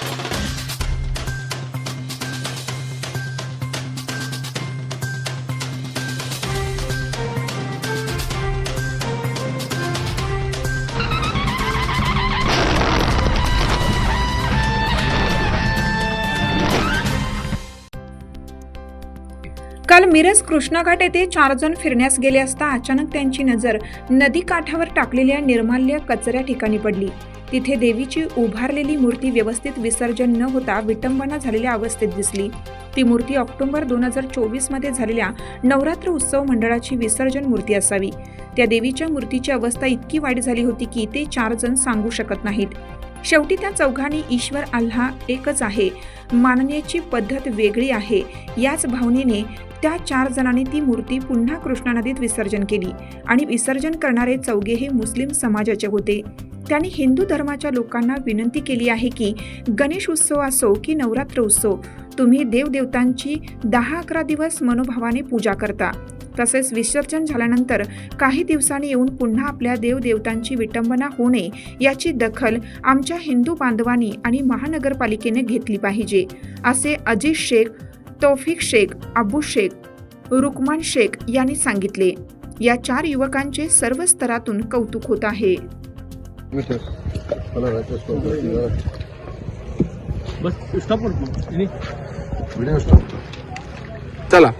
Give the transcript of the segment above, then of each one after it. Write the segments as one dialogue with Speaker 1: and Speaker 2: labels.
Speaker 1: Thank you. काल मिरज कृष्णाघाट येथे चार जण फिरण्यास गेले असता अचानक त्यांची नजर नदी काठावर टाकलेल्या निर्माल्य कचऱ्या ठिकाणी पडली. तिथे देवीची उभारलेली मूर्ती व्यवस्थित विसर्जन न होता विटंबना झालेल्या अवस्थेत दिसली. ती मूर्ती ऑक्टोबर दोन हजार चोवीसमध्ये झालेल्या नवरात्र उत्सव मंडळाची विसर्जन मूर्ती असावी. त्या देवीच्या मूर्तीची अवस्था इतकी वाईट झाली होती की ते चार जण सांगू शकत नाहीत. शेवटी त्या चौघांनी ईश्वर अल्हा एकच आहे. मानण्याची पद्धत वेगळी आहे. याच भावनेने त्या चार जणांनी ती मूर्ती पुन्हा कृष्णा नदीत विसर्जन केली आणि विसर्जन करणारे चौघे हे मुस्लिम समाजाचे होते. त्यांनी हिंदू धर्माच्या लोकांना विनंती केली आहे की गणेश उत्सव असो की नवरात्र उत्सव तुम्ही देवदेवतांची दहा अकरा दिवस मनोभावाने पूजा करता. तसेच विसर्जन झाल्यानंतर काही दिवसांनी येऊन पुन्हा आपल्या देवदेवतांची विटंबना नये याची दखल आमच्या हिंदू बांधवांनी आणि महानगरपालिकेने घेतली पाहिजे. असे अजित शेख तौफिक शेख अबू शेख रुकमान शेख यांनी सांगितले. या चार युवकांचे सर्व स्तरातून कौतुक होत आहे.
Speaker 2: बस स्टॉप
Speaker 3: चला।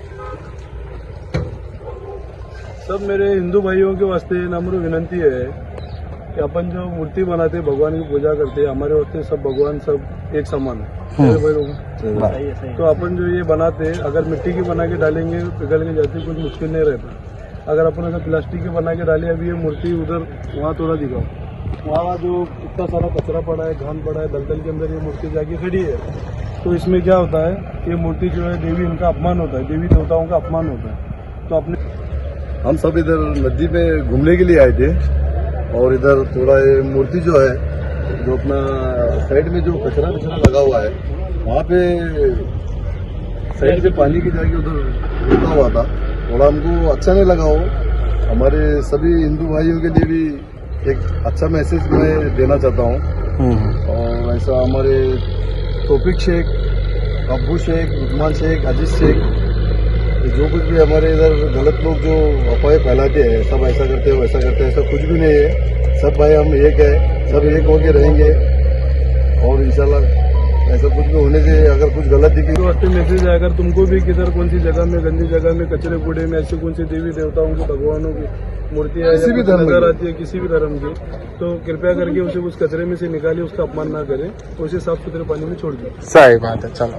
Speaker 2: सब मेरे हिंदू भाइयों के वास्ते नम्र विनंती है कि अपन जो मूर्ति बनाते भगवान की पूजा करते हमारे वास्ते सब भगवान सब एक समान है। मेरे भाई लोगों। तो अपन जो ये बनाते अगर मिट्टी की बना के डालेंगे पिघल के जाती कुछ मुश्किल नहीं रहता। अगर अपन अगर प्लास्टिक की बना के डाले अभी ये मूर्ति उधर वहाँ थोड़ा दिखाओ। वहाँ जो इतना सारा कचरा पड़ा है घान पड़ा है दलदल के अंदर ये मूर्ति जाके खड़ी है। तो इसमें क्या होता है कि ये मूर्ति जो है देवी इनका अपमान होता है देवी देवताओं का अपमान होता है। तो अपने
Speaker 4: हम सब इधर नदी में घूमने के लिए आए थे और इधर थोड़ा ये मूर्ति जो है जो अपना साइड में जो कचरा कचरा लगा हुआ है वहाँ पे साइड से पानी की जाके उधर रुका हुआ था। थोड़ा हमको अच्छा नहीं लगा वो। हमारे सभी हिंदू भाइयों के लिए भी एक अच्छा मैसेज मैं देना चाहता हूँ। और ऐसा हमारे तोफिक शेख, अब्बू शेख उस्मान शेख अजीत शेख जो कुछ भी हमारे इधर गलत लोग जो अफवाहें फैलाते हैं, सब ऐसा करते हैं, वैसा करते हैं, ऐसा कुछ भी नहीं है। सब भाई हम एक है, सब एक होके रहेंगे। और इंशाल्लाह ऐसा कुछ भी होने से अगर कुछ गलत दिखे।
Speaker 2: तो वास्ते मैसेज है अगर तुमको भी किधर कौन सी जगह में गंदी जगह में कचरे कूड़े में ऐसे कौन सी देवी देवताओं की भगवानों की मूर्तियाँ
Speaker 4: किसी भी धर्म
Speaker 2: नज़र
Speaker 4: की।
Speaker 2: आती है किसी भी धर्म की तो कृपया करके उसे उस कचरे में से निकालिए उसका अपमान ना करें उसे साफ़ सुथरे पानी में छोड़ दें
Speaker 3: सही बात है चलो।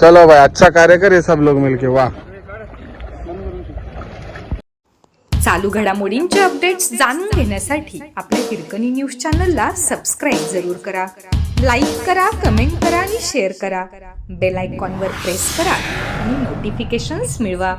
Speaker 3: चलो भाई अच्छा कार्य करे सब लोग मिलके वाह।
Speaker 5: चालू घडामोडींचे अपडेट्स जाणून घेण्यासाठी आपल्या हिरकणी न्यूज चॅनलला सबस्क्राईब जरूर करा. लाईक करा कमेंट करा आणि शेअर करा. बेल आयकॉनवर प्रेस करा आणि नोटिफिकेशन्स मिळवा.